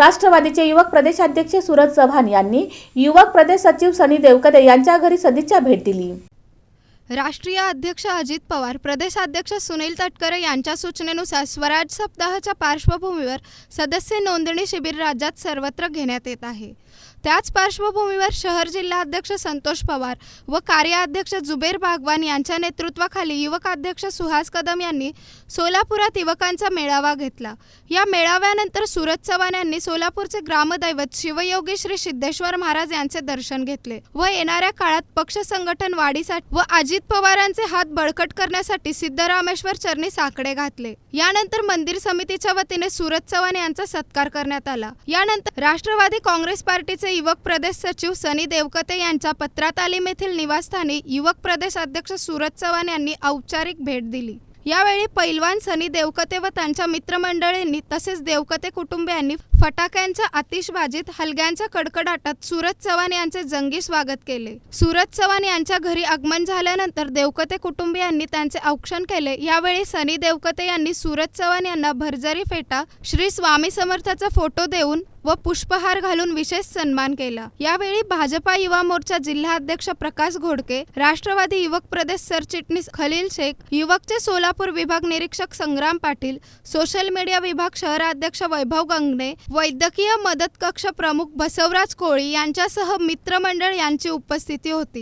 राष्ट्रवादीचे युवक प्रदेशाध्यक्ष सूरज चव्हाण यांनी युवक प्रदेश सचिव सनी देवकदे यांच्या घरी सदिच्छा भेट दिली. राष्ट्रीय अध्यक्ष अजित पवार प्रदेशाध्यक्ष सुनील तटकरे यांच्या सूचनेनुसार स्वराज सप्ताहाच्या पार्श्वभूमीवर सदस्य नोंदणी शिबिर राज्यात सर्वत्र घेण्यात येत आहे. त्याच पार्श्वभूमीवर शहर जिल्हाध्यक्ष संतोष पवार व कार्याध्यक्ष जुबेर बागवान यांच्या नेतृत्वाखाली युवकाध्यक्ष सुहास कदम यांनी सोलापुरात युवकांचा मेळावा घेतला. या मेळाव्यानंतर सुरज चव्हाण यांनी सोलापूरचे ग्रामदैवत शिवयोगी श्री सिद्धेश्वर महाराज यांचे दर्शन घेतले व येणाऱ्या काळात पक्ष संघटन वाढीसाठी व अजित पवारांचे हात बळकट करण्यासाठी सिद्धरामेश्वर चरणी साकडे घातले. यानंतर मंदिर समितीच्या वतीने सुरज चव्हाण यांचा सत्कार करण्यात आला. यानंतर राष्ट्रवादी काँग्रेस पार्टीचे युवक प्रदेश सचिव सनी देवकते यांच्या पत्रा तालीम येथील निवासस्थानी युवक प्रदेश अध्यक्ष सूरज चव्हाण यांनी औपचारिक भेट दिली. यावेळी पैलवान सनी देवकते व त्यांच्या मित्रमंडळींनी तसेच देवकते कुटुंबियांनी फटाक्यांच्या आतिषबाजीत हलग्यांच्या कडकडाटात सूरज चव्हाण यांचे जंगी स्वागत केले. सूरज चव्हाण यांच्या घरी आगमन झाल्यानंतर देवकते कुटुंबियांनी त्यांचे औक्षण केले. यावेळी सनी देवकते यांनी सूरज चव्हाण यांना भरजरी फेटा श्री स्वामी समर्थाचा फोटो देऊन व पुष्पहार घालून विशेष सन्मान केला. यावेळी भाजपा युवा मोर्चा जिल्हाध्यक्ष प्रकाश घोडके राष्ट्रवादी युवक प्रदेश सरचिटणीस खलील शेख युवकचे सोलापूर विभाग निरीक्षक संग्राम पाटील सोशल मीडिया विभाग शहराध्यक्ष वैभव गंगणे वैद्यकीय मदत कक्ष प्रमुख बसवराज कोळी यांच्यासह मित्रमंडळ यांची उपस्थिती होती.